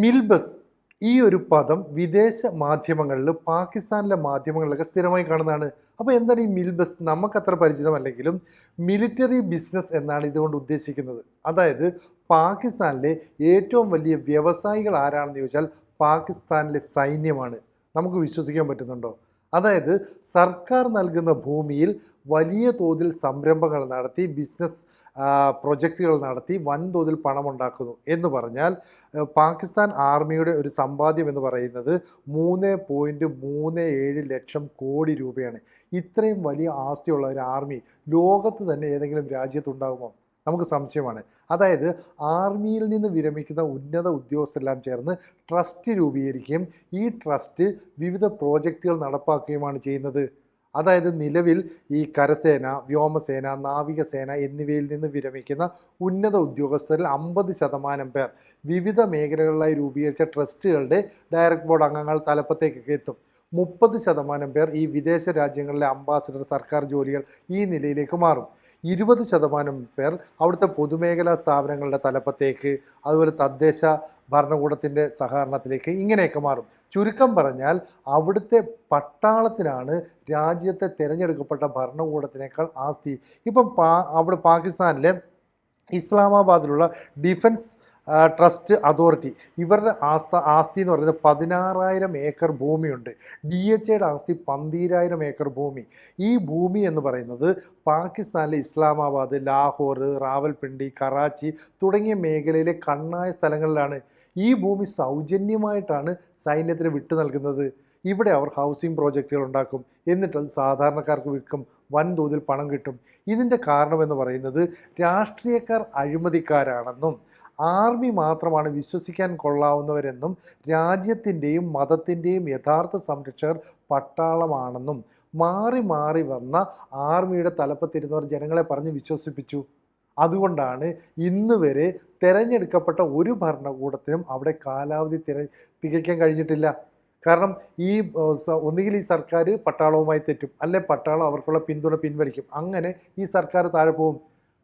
മിൽബസ് ഈ ഒരു പദം വിദേശ മാധ്യമങ്ങളിൽ പാകിസ്ഥാനിലെ മാധ്യമങ്ങളിലൊക്കെ സ്ഥിരമായി കാണുന്നതാണ്. അപ്പോൾ എന്താണ് ഈ മിൽബസ്? നമുക്കത്ര പരിചിതമല്ലെങ്കിലും മിലിറ്ററി ബിസിനസ് എന്നാണ് ഇതുകൊണ്ട് ഉദ്ദേശിക്കുന്നത്. അതായത് പാകിസ്ഥാനിലെ ഏറ്റവും വലിയ വ്യവസായികൾ ആരാണെന്ന് ചോദിച്ചാൽ പാകിസ്ഥാനിലെ സൈന്യമാണ്. നമുക്ക് വിശ്വസിക്കാൻ പറ്റുന്നുണ്ടോ? അതായത് സർക്കാർ നൽകുന്ന ഭൂമിയിൽ വലിയ തോതിൽ സംരംഭങ്ങൾ നടത്തി ബിസിനസ് പ്രൊജക്റ്റുകൾ നടത്തി വൻതോതിൽ പണമുണ്ടാക്കുന്നു എന്ന് പറഞ്ഞാൽ പാകിസ്ഥാൻ ആർമിയുടെ ഒരു സമ്പാദ്യം എന്ന് പറയുന്നത് മൂന്ന് പോയിന്റ് മൂന്ന് ഏഴ് ലക്ഷം കോടി രൂപയാണ്. ഇത്രയും വലിയ ആസ്തിയുള്ള ഒരു ആർമി ലോകത്ത് തന്നെ ഏതെങ്കിലും രാജ്യത്തുണ്ടാകുമോ നമുക്ക് സംശയമാണ്. അതായത് ആർമിയിൽ നിന്ന് വിരമിക്കുന്ന ഉന്നത ഉദ്യോഗസ്ഥരെല്ലാം ചേർന്ന് ട്രസ്റ്റ് രൂപീകരിക്കുകയും ഈ ട്രസ്റ്റ് വിവിധ പ്രോജക്റ്റുകൾ നടപ്പാക്കുകയുമാണ് ചെയ്യുന്നത്. അതായത് നിലവിൽ ഈ കരസേന വ്യോമസേന നാവികസേന എന്നിവയിൽ നിന്ന് വിരമിക്കുന്ന ഉന്നത ഉദ്യോഗസ്ഥരിൽ അമ്പത് ശതമാനം പേർ വിവിധ മേഖലകളിലായി രൂപീകരിച്ച ട്രസ്റ്റുകളുടെ ഡയറക്ട് ബോർഡ് അംഗങ്ങൾ തലപ്പത്തേക്കൊക്കെ എത്തും. മുപ്പത് ശതമാനം പേർ ഈ വിദേശ രാജ്യങ്ങളിലെ അംബാസിഡർ സർക്കാർ ജോലികൾ ഈ നിലയിലേക്ക് മാറും. ഇരുപത് ശതമാനം പേർ അവിടുത്തെ പൊതുമേഖലാ സ്ഥാപനങ്ങളുടെ തലപ്പത്തേക്ക് അതുപോലെ തദ്ദേശ ഭരണകൂടത്തിന്റെ സഹകരണത്തിലേക്ക് ഇങ്ങനെയൊക്കെ മാറും. ചുരുക്കം പറഞ്ഞാൽ അവിടുത്തെ പട്ടാളത്തിനാണ് രാജ്യത്തെ തിരഞ്ഞെടുക്കപ്പെട്ട ഭരണകൂടത്തിനേക്കാൾ ആസ്തി. ഇപ്പം പാ അവിടെ പാകിസ്ഥാനിലെ ഇസ്ലാമാബാദിലുള്ള ഡിഫൻസ് ട്രസ്റ്റ് അതോറിറ്റി ഇവരുടെ ആസ്ത ആസ്തി എന്ന് പറയുന്നത് പതിനാറായിരം ഏക്കർ ഭൂമിയുണ്ട്. ഡി എച്ച് എയുടെ ആസ്തി പന്തീരായിരം ഏക്കർ ഭൂമി. ഈ ഭൂമി എന്ന് പറയുന്നത് പാകിസ്ഥാനിലെ ഇസ്ലാമാബാദ് ലാഹോർ റാവൽപിണ്ടി കറാച്ചി തുടങ്ങിയ മേഖലയിലെ കണ്ണായ സ്ഥലങ്ങളിലാണ്. ഈ ഭൂമി സൗജന്യമായിട്ടാണ് സൈന്യത്തിന് വിട്ടു നൽകുന്നത്. ഇവിടെ അവർ ഹൗസിംഗ് പ്രോജക്റ്റുകൾ ഉണ്ടാക്കും. എന്നിട്ട് അത് സാധാരണക്കാർക്ക് വിൽക്കും. വൻതോതിൽ പണം കിട്ടും. ഇതിന്റെ കാരണമെന്ന് പറയുന്നത് രാഷ്ട്രീയക്കാർ അഴിമതിക്കാരാണെന്നും ആർമി മാത്രമാണ് വിശ്വസിക്കാൻ കൊള്ളാവുന്നവരെന്നും രാജ്യത്തിന്റെയും മതത്തിന്റെയും യഥാർത്ഥ സംരക്ഷകർ പട്ടാളമാണെന്നും മാറി മാറി വന്ന ആർമിയുടെ തലപ്പത്തിരുന്നവർ ജനങ്ങളെ പറഞ്ഞ് വിശ്വസിപ്പിച്ചു. അതുകൊണ്ടാണ് ഇന്ന് വരെ തിരഞ്ഞെടുക്കപ്പെട്ട ഒരു ഭരണകൂടത്തിനും അവിടെ കാലാവധി തിര തികയ്ക്കാൻ കഴിഞ്ഞിട്ടില്ല. കാരണം ഈ ഒന്നുകിൽ ഈ സർക്കാർ പട്ടാളവുമായി തെറ്റും അല്ലെ പട്ടാളം അവർക്കുള്ള പിന്തുണ പിൻവലിക്കും. അങ്ങനെ ഈ സർക്കാർ താഴെ പോകും.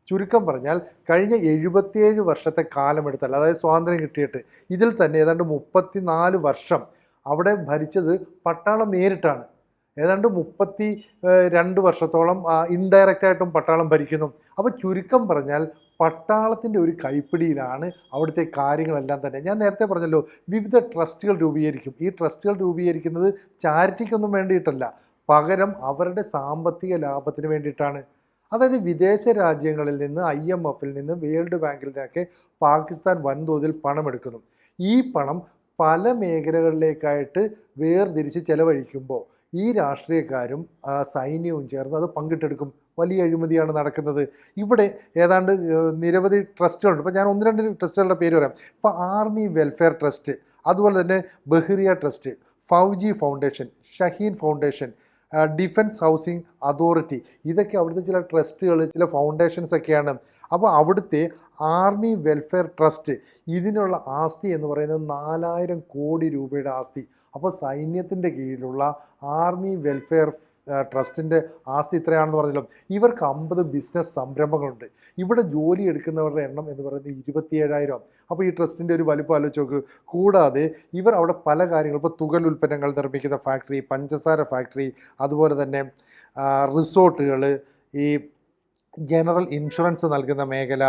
ചുരുക്കം പറഞ്ഞാൽ കഴിഞ്ഞ എഴുപത്തിയേഴ് വർഷത്തെ കാലമെടുത്താൽ അതായത് സ്വാതന്ത്ര്യം കിട്ടിയിട്ട് ഇതിൽ തന്നെ ഏതാണ്ട് മുപ്പത്തിനാല് വർഷം അവിടെ ഭരിച്ചത് പട്ടാളം നേരിട്ടാണ്. ഏതാണ്ട് മുപ്പത്തി രണ്ട് വർഷത്തോളം ഇൻഡയറക്റ്റായിട്ടും പട്ടാളം ഭരിക്കുന്നു. അപ്പോൾ ചുരുക്കം പറഞ്ഞാൽ പട്ടാളത്തിന്റെ ഒരു കൈപ്പിടിയിലാണ് അവിടുത്തെ കാര്യങ്ങളെല്ലാം തന്നെ. ഞാൻ നേരത്തെ പറഞ്ഞല്ലോ വിവിധ ട്രസ്റ്റുകൾ രൂപീകരിക്കും. ഈ ട്രസ്റ്റുകൾ രൂപീകരിക്കുന്നത് ചാരിറ്റിക്കൊന്നും വേണ്ടിയിട്ടല്ല. പകരം അവരുടെ സാമ്പത്തിക ലാഭത്തിന് വേണ്ടിയിട്ടാണ്. അതായത് വിദേശ രാജ്യങ്ങളിൽ നിന്ന് ഐ എം എഫിൽ നിന്ന് വേൾഡ് ബാങ്കിൽ നിന്നൊക്കെ പാകിസ്ഥാൻ വൻതോതിൽ പണമെടുക്കുന്നു ഈ പണം പല മേഖലകളിലേക്കായിട്ട് വേർതിരിച്ച് ചെലവഴിക്കുമ്പോൾ ഈ രാഷ്ട്രീയക്കാരും സൈന്യവും ചേർന്ന് അത് പങ്കിട്ടെടുക്കും. വലിയ അഴിമതിയാണ് നടക്കുന്നത്. ഇവിടെ ഏതാണ്ട് നിരവധി ട്രസ്റ്റുകളുണ്ട്. ഇപ്പോൾ ഞാൻ ഒന്ന് രണ്ട് ട്രസ്റ്റുകളുടെ പേര് പറയാം. ഇപ്പോൾ ആർമി വെൽഫെയർ ട്രസ്റ്റ് അതുപോലെ തന്നെ Bahria trust Fauji foundation Shaheen foundation defence housing authority ഇതൊക്കെ അവിടുത്തെ ചില ട്രസ്റ്റുകൾ ചില ഫൗണ്ടേഷൻസ് ഒക്കെയാണ്. അപ്പോൾ അവിടുത്തെ ആർമി വെൽഫെയർ ട്രസ്റ്റ് ഇതിനുള്ള ആസ്തി എന്ന് പറയുന്നത് നാലായിരം കോടി രൂപയുടെ ആസ്തി. അപ്പോൾ സൈന്യത്തിന്റെ കീഴിലുള്ള ആർമി വെൽഫെയർ ട്രസ്റ്റിന്റെ ആസ്തി ഇത്രയാണെന്ന് പറഞ്ഞല്ലോ. ഇവർക്ക് അമ്പത് ബിസിനസ് സംരംഭങ്ങളുണ്ട്. ഇവിടെ ജോലി എടുക്കുന്നവരുടെ എണ്ണം എന്ന് പറയുന്നത് ഇരുപത്തിയേഴായിരം. അപ്പോൾ ഈ ട്രസ്റ്റിന്റെ ഒരു വലിപ്പം ആലോചിച്ച് നോക്ക്. കൂടാതെ ഇവർ അവിടെ പല കാര്യങ്ങൾ ഇപ്പോൾ തുകൽ ഉൽപ്പന്നങ്ങൾ നിർമ്മിക്കുന്ന ഫാക്ടറി പഞ്ചസാര ഫാക്ടറി അതുപോലെ തന്നെ റിസോർട്ടുകൾ ഈ ജനറൽ ഇൻഷുറൻസ് നൽകുന്ന മേഖല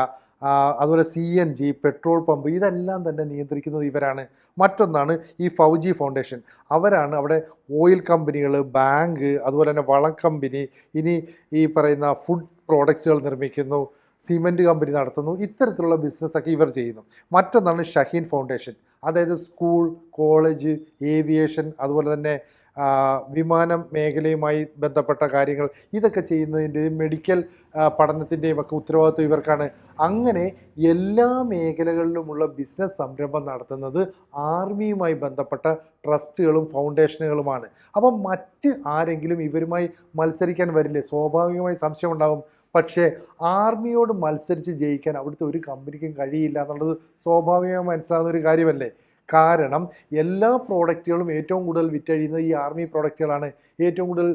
അതുപോലെ C N G petrol pump ഇതെല്ലാം തന്നെ നിയന്ത്രിക്കുന്നത് ഇവരാണ്. മറ്റൊന്നാണ് ഈ ഫൗജി ഫൗണ്ടേഷൻ. അവരാണ് അവിടെ ഓയിൽ കമ്പനികൾ ബാങ്ക് അതുപോലെ തന്നെ വളം കമ്പനി ഇനി ഈ പറയുന്ന ഫുഡ് പ്രോഡക്ട്സുകൾ നിർമ്മിക്കുന്നു സിമെന്റ് കമ്പനി നടത്തുന്നു ഇത്തരത്തിലുള്ള ബിസിനസ്സൊക്കെ ഇവർ ചെയ്യുന്നു. മറ്റൊന്നാണ് ഷഹീൻ ഫൗണ്ടേഷൻ. അതായത് സ്കൂൾ കോളേജ് ഏവിയേഷൻ അതുപോലെ തന്നെ വിമാനം മേഖലയുമായി ബന്ധപ്പെട്ട കാര്യങ്ങൾ ഇതൊക്കെ ചെയ്യുന്നതിന്റെയും മെഡിക്കൽ പഠനത്തിന്റെയും ഒക്കെ ഉത്തരവാദിത്വം ഇവർക്കാണ്. അങ്ങനെ എല്ലാ മേഖലകളിലുമുള്ള ബിസിനസ് സംരംഭം നടത്തുന്നത് ആർമിയുമായി ബന്ധപ്പെട്ട ട്രസ്റ്റുകളും ഫൗണ്ടേഷനുകളുമാണ്. അപ്പം മറ്റ് ആരെങ്കിലും ഇവരുമായി മത്സരിക്കാൻ വരില്ലേ? സ്വാഭാവികമായി സംശയം ഉണ്ടാകും പക്ഷേ ആർമിയോട് മത്സരിച്ച് ജയിക്കാൻ അവിടുത്തെ ഒരു കമ്പനിക്കും കഴിയില്ല എന്നുള്ളത് സ്വാഭാവികമായി മനസ്സിലാകുന്ന ഒരു കാര്യമല്ലേ? കാരണം എല്ലാ പ്രോഡക്റ്റുകളും ഏറ്റവും കൂടുതൽ വിറ്റഴിയുന്നത് ഈ ആർമി പ്രോഡക്റ്റുകളാണ് ഏറ്റവും കൂടുതൽ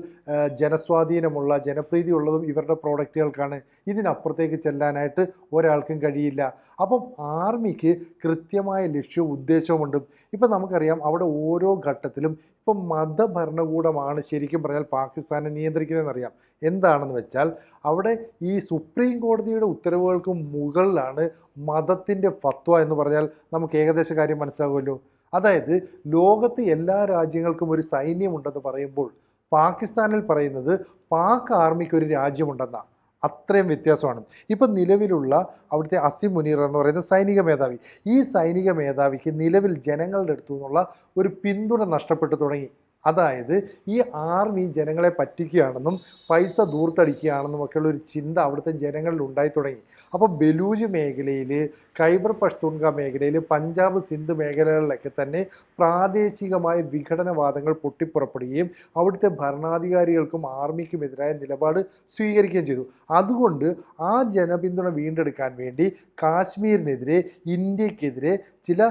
ജനസ്വാധീനമുള്ള ജനപ്രീതി ഉള്ളതും ഇവരുടെ പ്രോഡക്റ്റുകൾക്കാണ് ഇതിനപ്പുറത്തേക്ക് ചെല്ലാനായിട്ട് ഒരാൾക്കും കഴിയില്ല. അപ്പം ആർമിക്ക് കൃത്യമായ ലക്ഷ്യവും ഉദ്ദേശവുമുണ്ട്. ഇപ്പം നമുക്കറിയാം അവിടെ ഓരോ ഘട്ടത്തിലും ഇപ്പം മതഭരണകൂടമാണ് ശരിക്കും പറഞ്ഞാൽ പാകിസ്ഥാനെ നിയന്ത്രിക്കുന്നതെന്നറിയാം. എന്താണെന്ന് വെച്ചാൽ അവിടെ ഈ സുപ്രീം കോടതിയുടെ ഉത്തരവുകൾക്ക് മുകളിലാണ് മതത്തിന്റെ ഫത്വ എന്ന് പറഞ്ഞാൽ നമുക്ക് ഏകദേശ കാര്യം മനസ്സിലാകുമല്ലോ. അതായത് ലോകത്ത് എല്ലാ രാജ്യങ്ങൾക്കും ഒരു സൈന്യമുണ്ടെന്ന് പറയുമ്പോൾ പാകിസ്ഥാനിൽ പറയുന്നത് പാക് ആർമിക്ക് ഒരു രാജ്യമുണ്ടെന്നാണ്. അത്രയും വ്യത്യാസമാണ്. ഇപ്പം നിലവിലുള്ള അവിടുത്തെ അസിം മുനീർ എന്ന് പറയുന്ന സൈനിക മേധാവി. ഈ സൈനിക മേധാവിക്ക് നിലവിൽ ജനങ്ങളുടെ അടുത്തു നിന്നുള്ള ഒരു പിന്തുണ നഷ്ടപ്പെട്ടു തുടങ്ങി. അതായത് ഈ ആർമി ജനങ്ങളെ പറ്റിക്കുകയാണെന്നും പൈസ ദൂർത്തടിക്കുകയാണെന്നും ഒക്കെയുള്ള ഒരു ചിന്ത അവിടുത്തെ ജനങ്ങളിൽ ഉണ്ടായി തുടങ്ങി. അപ്പോൾ ബലൂജ് മേഖലയിൽ ഖൈബർ പഷ്തൂൺഖ മേഖലയിൽ പഞ്ചാബ് സിന്ധ് മേഖലകളിലൊക്കെ തന്നെ പ്രാദേശികമായ വിഘടനവാദങ്ങൾ പൊട്ടിപ്പുറപ്പെടുകയും അവിടുത്തെ ഭരണാധികാരികൾക്കും ആർമിക്കുമെതിരായ നിലപാട് സ്വീകരിക്കുകയും ചെയ്തു. അതുകൊണ്ട് ആ ജനപിന്തുണ വീണ്ടെടുക്കാൻ വേണ്ടി കാശ്മീരിനെതിരെ ഇന്ത്യക്കെതിരെ ചില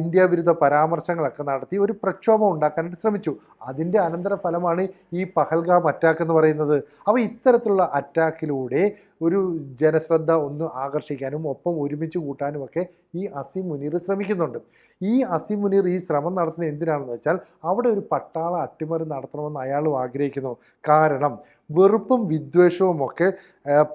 ഇന്ത്യ വിരുദ്ധ പരാമർശങ്ങളൊക്കെ നടത്തി ഒരു പ്രക്ഷോഭം ഉണ്ടാക്കാനായിട്ട് ശ്രമിച്ചു. അതിന്റെ അനന്തരഫലമാണ് ഈ പഹൽഗാം അറ്റാക്ക് എന്ന് പറയുന്നത്. അപ്പോൾ ഇത്തരത്തിലുള്ള അറ്റാക്കിലൂടെ ഒരു ജനശ്രദ്ധ ഒന്ന് ആകർഷിക്കാനും ഒപ്പം ഒരുമിച്ച് കൂട്ടാനും ഒക്കെ ഈ അസീം മുനീർ ശ്രമിക്കുന്നുണ്ട്. ഈ അസീം മുനീർ ഈ ശ്രമം നടത്തുന്നത് എന്തിനാണെന്ന് വെച്ചാൽ അവിടെ ഒരു പട്ടാള അട്ടിമറി നടത്തണമെന്ന് അയാളും ആഗ്രഹിക്കുന്നു. കാരണം വെറുപ്പും വിദ്വേഷവും ഒക്കെ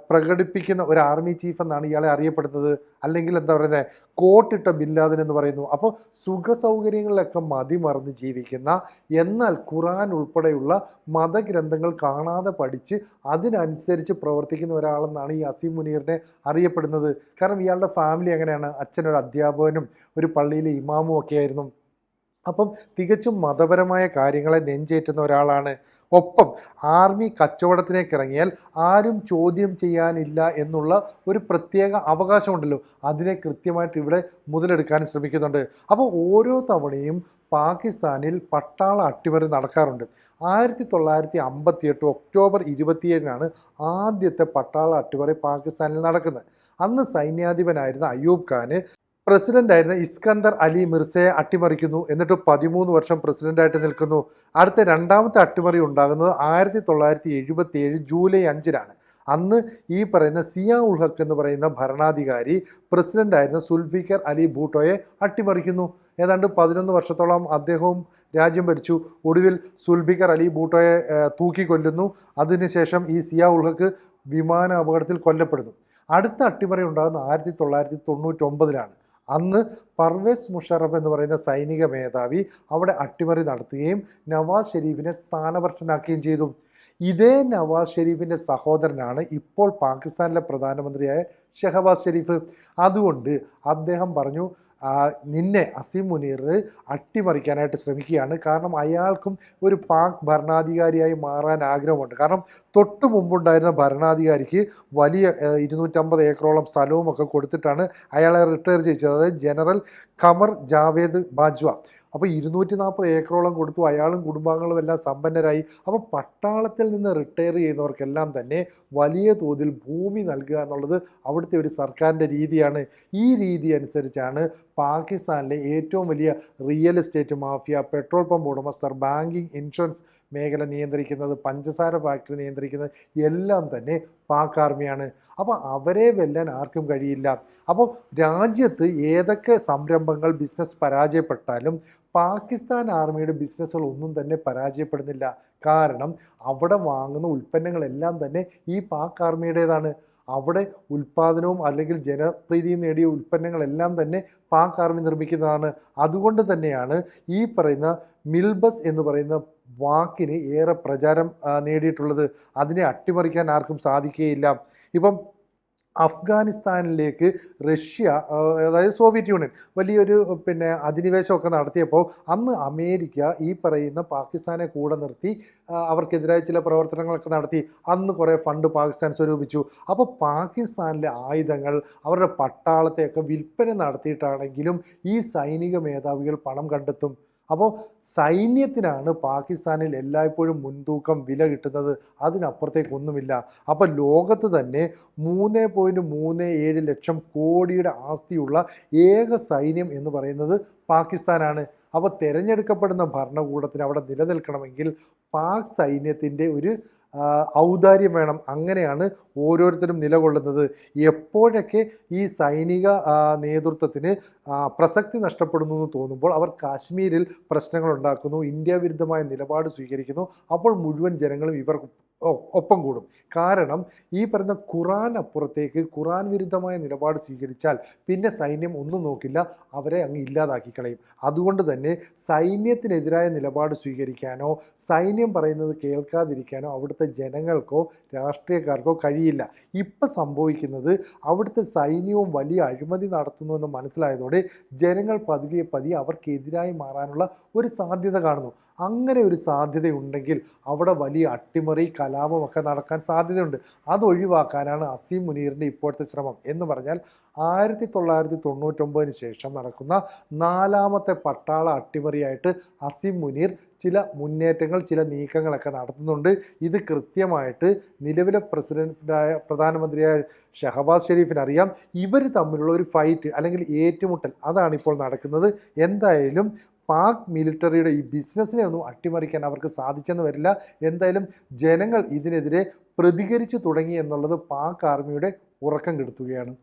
പ്രകടിപ്പിക്കുന്ന ഒരു ആർമി ചീഫ് എന്നാണ് ഇയാളെ അറിയപ്പെടുന്നത്. അല്ലെങ്കിൽ എന്താ പറയുന്നത് കോട്ടിട്ട ബില്ലാദൻ എന്ന് പറയുന്നു. അപ്പോൾ സുഖ സൗകര്യങ്ങളിലൊക്കെ മതിമറന്ന് ജീവിക്കുന്ന എന്നാൽ ഖുറാൻ ഉൾപ്പെടെയുള്ള മതഗ്രന്ഥങ്ങൾ കാണാതെ പഠിച്ച് അതിനനുസരിച്ച് പ്രവർത്തിക്കുന്ന ഒരാളെന്നാണ് ഈ അസീം മുനീറിനെ അറിയപ്പെടുന്നത്. കാരണം ഇയാളുടെ ഫാമിലി എങ്ങനെയാണ്? അച്ഛനൊരു അധ്യാപകനും ഒരു പള്ളിയിലെ ഇമാമും ഒക്കെ ആയിരുന്നു. അപ്പം തികച്ചും മതപരമായ കാര്യങ്ങളെ നെഞ്ചേറ്റുന്ന ഒരാളാണ്. ഒപ്പം ആർമി കച്ചവടത്തിലേക്ക് ഇറങ്ങിയാൽ ആരും ചോദ്യം ചെയ്യാനില്ല എന്നുള്ള ഒരു പ്രത്യേക അവകാശമുണ്ടല്ലോ. അതിനെ കൃത്യമായിട്ട് ഇവിടെ മുതലെടുക്കാൻ ശ്രമിക്കുന്നുണ്ട്. അപ്പോൾ ഓരോ തവണയും പാകിസ്ഥാനിൽ പട്ടാള അട്ടിമറി നടക്കാറുണ്ട്. ആയിരത്തി തൊള്ളായിരത്തി അമ്പത്തി എട്ട് ഒക്ടോബർ ഇരുപത്തിയേഴിനാണ് ആദ്യത്തെ പട്ടാള അട്ടിമറി പാകിസ്ഥാനിൽ നടക്കുന്നത്. അന്ന് സൈന്യാധിപനായിരുന്ന അയ്യൂബ് ഖാന് പ്രസിഡന്റായിരുന്ന ഇസ്കന്ദർ അലി മിർസയെ അട്ടിമറിക്കുന്നു. എന്നിട്ട് പതിമൂന്ന് വർഷം പ്രസിഡന്റായിട്ട് നിൽക്കുന്നു. അടുത്ത രണ്ടാമത്തെ അട്ടിമറി ഉണ്ടാകുന്നത് ആയിരത്തി തൊള്ളായിരത്തി എഴുപത്തി ഏഴ് ജൂലൈ അഞ്ചിനാണ്. അന്ന് ഈ പറയുന്ന സിയാ ഉൾ ഹക്ക് എന്ന് പറയുന്ന ഭരണാധികാരി പ്രസിഡന്റായിരുന്ന സുൽഫിക്കർ അലി ഭൂട്ടോയെ അട്ടിമറിക്കുന്നു. ഏതാണ്ട് പതിനൊന്ന് വർഷത്തോളം അദ്ദേഹവും രാജ്യം ഭരിച്ചു. ഒടുവിൽ സുൽഭിക്കർ അലി ബൂട്ടോയെ തൂക്കിക്കൊല്ലുന്നു അതിനുശേഷം ഈ സിയാ ഉൾഹക്ക് വിമാന അപകടത്തിൽ കൊല്ലപ്പെടുന്നു. അടുത്ത അട്ടിമറി ഉണ്ടാകുന്ന ആയിരത്തി തൊള്ളായിരത്തി തൊണ്ണൂറ്റൊമ്പതിലാണ് അന്ന് പർവേസ് മുഷറഫ് എന്ന് പറയുന്ന സൈനിക മേധാവി അവിടെ അട്ടിമറി നടത്തുകയും നവാസ് ഷെരീഫിനെ സ്ഥാനഭ്രഷ്ടനാക്കുകയും ചെയ്തു. ഇതേ നവാസ് ഷെരീഫിന്റെ സഹോദരനാണ് ഇപ്പോൾ പാകിസ്ഥാനിലെ പ്രധാനമന്ത്രിയായ ഷെഹബാസ് ഷെരീഫ്. അതുകൊണ്ട് അദ്ദേഹം പറഞ്ഞു നിന്നെ അസീം മുനീർ അട്ടിമറിക്കാനായിട്ട് ശ്രമിക്കുകയാണ്. കാരണം അയാൾക്കും ഒരു പാക് ഭരണാധികാരിയായി മാറാൻ ആഗ്രഹമുണ്ട്. കാരണം തൊട്ട് മുമ്പുണ്ടായിരുന്ന ഭരണാധികാരിക്ക് വലിയ ഇരുന്നൂറ്റമ്പത് ഏക്കറോളം സ്ഥലവും ഒക്കെ കൊടുത്തിട്ടാണ് അയാളെ റിട്ടയർ ചെയ്യിച്ചത് അതായത് ജനറൽ കമർ ജാവേദ് ബാജ്വ. അപ്പോൾ ഇരുന്നൂറ്റി നാൽപ്പത് ഏക്കറോളം കൊടുത്തു അയാളും കുടുംബാംഗങ്ങളും എല്ലാം സമ്പന്നരായി. അപ്പോൾ പട്ടാളത്തിൽ നിന്ന് റിട്ടയർ ചെയ്യുന്നവർക്കെല്ലാം തന്നെ വലിയ തോതിൽ ഭൂമി നൽകുക എന്നുള്ളത് അവിടുത്തെ ഒരു സർക്കാരിന്റെ രീതിയാണ്. ഈ രീതി അനുസരിച്ചാണ് പാകിസ്ഥാനിലെ ഏറ്റവും വലിയ real estate mafia petrol pump ഉടമസ്ഥർ banking insurance മേഖല നിയന്ത്രിക്കുന്നത് പഞ്ചസാര ഫാക്ടറി നിയന്ത്രിക്കുന്നത് എല്ലാം തന്നെ പാക് ആർമിയാണ് അപ്പോൾ അവരെ വെല്ലാൻ ആർക്കും കഴിയില്ല. അപ്പോൾ രാജ്യത്ത് ഏതൊക്കെ സംരംഭങ്ങൾ ബിസിനസ് പരാജയപ്പെട്ടാലും പാകിസ്ഥാൻ ആർമിയുടെ ബിസിനസ്സുകൾ ഒന്നും തന്നെ പരാജയപ്പെടുന്നില്ല. കാരണം അവിടെ വാങ്ങുന്ന ഉൽപ്പന്നങ്ങളെല്ലാം തന്നെ ഈ പാക് ആർമിയുടേതാണ് അവിടെ ഉൽപ്പാദനവും അല്ലെങ്കിൽ ജനപ്രീതിയും നേടിയ ഉൽപ്പന്നങ്ങളെല്ലാം തന്നെ പാക് ആർമി നിർമ്മിക്കുന്നതാണ്. അതുകൊണ്ട് തന്നെയാണ് ഈ പറയുന്ന മിൽബസ് എന്ന് പറയുന്ന വാക്കിന് ഏറെ പ്രചാരം നേടിയിട്ടുള്ളത്. അതിനെ അട്ടിമറിക്കാൻ ആർക്കും സാധിക്കുകയില്ല ഇപ്പം അഫ്ഗാനിസ്ഥാനിലേക്ക് റഷ്യ അതായത് സോവിയറ്റ് യൂണിയൻ വലിയൊരു പിന്നെ അധിനിവേശമൊക്കെ നടത്തിയപ്പോൾ അന്ന് അമേരിക്ക ഈ പറയുന്ന പാകിസ്ഥാനെ കൂടെ നിർത്തി അവർക്കെതിരായ ചില പ്രവർത്തനങ്ങളൊക്കെ നടത്തി. അന്ന് കുറേ ഫണ്ട് പാകിസ്ഥാൻ സ്വരൂപിച്ചു. അപ്പോൾ പാകിസ്ഥാനിലെ ആയുധങ്ങൾ അവരുടെ പട്ടാളത്തെയൊക്കെ വിൽപ്പന നടത്തിയിട്ടാണെങ്കിലും ഈ സൈനിക മേധാവികൾ പണം കണ്ടെത്തും. അപ്പോൾ സൈന്യത്തിനാണ് പാകിസ്ഥാനിൽ എല്ലായ്പ്പോഴും മുൻതൂക്കം വില കിട്ടുന്നത്. അതിനപ്പുറത്തേക്കൊന്നുമില്ല അപ്പോൾ ലോകത്ത് തന്നെ മൂന്ന് പോയിന്റ് മൂന്ന് ഏഴ് ലക്ഷം കോടിയുടെ ആസ്തിയുള്ള ഏക സൈന്യം എന്ന് പറയുന്നത് പാകിസ്ഥാനാണ്. അപ്പോൾ തിരഞ്ഞെടുക്കപ്പെടുന്ന ഭരണകൂടത്തിന് അവിടെ നിലനിൽക്കണമെങ്കിൽ പാക് സൈന്യത്തിന്റെ ഒരു ഔദാര്യം വേണം. അങ്ങനെയാണ് ഓരോരുത്തരും നിലകൊള്ളുന്നത്. എപ്പോഴൊക്കെ ഈ സൈനിക നേതൃത്വത്തിന് പ്രസക്തി നഷ്ടപ്പെടുന്നു എന്ന് തോന്നുമ്പോൾ അവർ കാശ്മീരിൽ പ്രശ്നങ്ങൾ ഉണ്ടാക്കുന്നു ഇന്ത്യ വിരുദ്ധമായ നിലപാട് സ്വീകരിക്കുന്നു അപ്പോൾ മുഴുവൻ ജനങ്ങളും ഇവർ ഒപ്പം കൂടും. കാരണം ഈ പറയുന്ന ഖുറാൻ അപ്പുറത്തേക്ക് ഖുറാൻ വിരുദ്ധമായ നിലപാട് സ്വീകരിച്ചാൽ പിന്നെ സൈന്യം ഒന്നും നോക്കില്ല അവരെ അങ്ങ് ഇല്ലാതാക്കി കളയും. അതുകൊണ്ട് തന്നെ സൈന്യത്തിനെതിരായ നിലപാട് സ്വീകരിക്കാനോ സൈന്യം പറയുന്നത് കേൾക്കാതിരിക്കാനോ അവിടുത്തെ ജനങ്ങൾക്കോ രാഷ്ട്രീയക്കാർക്കോ കഴിയില്ല. ഇപ്പം സംഭവിക്കുന്നത് അവിടുത്തെ സൈന്യവും വലിയ അഴിമതി നടത്തുന്നു എന്ന് മനസ്സിലായതോടെ ജനങ്ങൾ പതുക്കെ പതിയെ അവർക്കെതിരായി മാറാനുള്ള ഒരു സാധ്യത കാണുന്നു. അങ്ങനെ ഒരു സാധ്യതയുണ്ടെങ്കിൽ അവിടെ വലിയ അട്ടിമറി കലാപമൊക്കെ നടക്കാൻ സാധ്യതയുണ്ട്. അത് ഒഴിവാക്കാനാണ് അസീം മുനീറിന്റെ ഇപ്പോഴത്തെ ശ്രമം. എന്ന് പറഞ്ഞാൽ ആയിരത്തി തൊള്ളായിരത്തി തൊണ്ണൂറ്റൊമ്പതിന് ശേഷം നടക്കുന്ന നാലാമത്തെ പട്ടാള അട്ടിമറിയായിട്ട് അസീം മുനീർ ചില മുന്നേറ്റങ്ങൾ ചില നീക്കങ്ങളൊക്കെ നടത്തുന്നുണ്ട്. ഇത് കൃത്യമായിട്ട് നിലവിലെ പ്രസിഡന്റായ പ്രധാനമന്ത്രിയായ ഷഹബാസ് ഷെരീഫിന് അറിയാം ഇവർ തമ്മിലുള്ള ഒരു ഫൈറ്റ് അല്ലെങ്കിൽ ഏറ്റുമുട്ടൽ അതാണ് ഇപ്പോൾ നടക്കുന്നത്. എന്തായാലും പാക് മിലിറ്ററിയുടെ ഈ ബിസിനസ്സിനെ ഒന്നും അട്ടിമറിക്കാൻ അവർക്ക് സാധിച്ചെന്ന് വരില്ല. എന്തായാലും ജനങ്ങൾ ഇതിനെതിരെ പ്രതികരിച്ചു തുടങ്ങി എന്നുള്ളത് പാക് ആർമിയുടെ ഉറക്കം കെടുത്തുകയാണ്.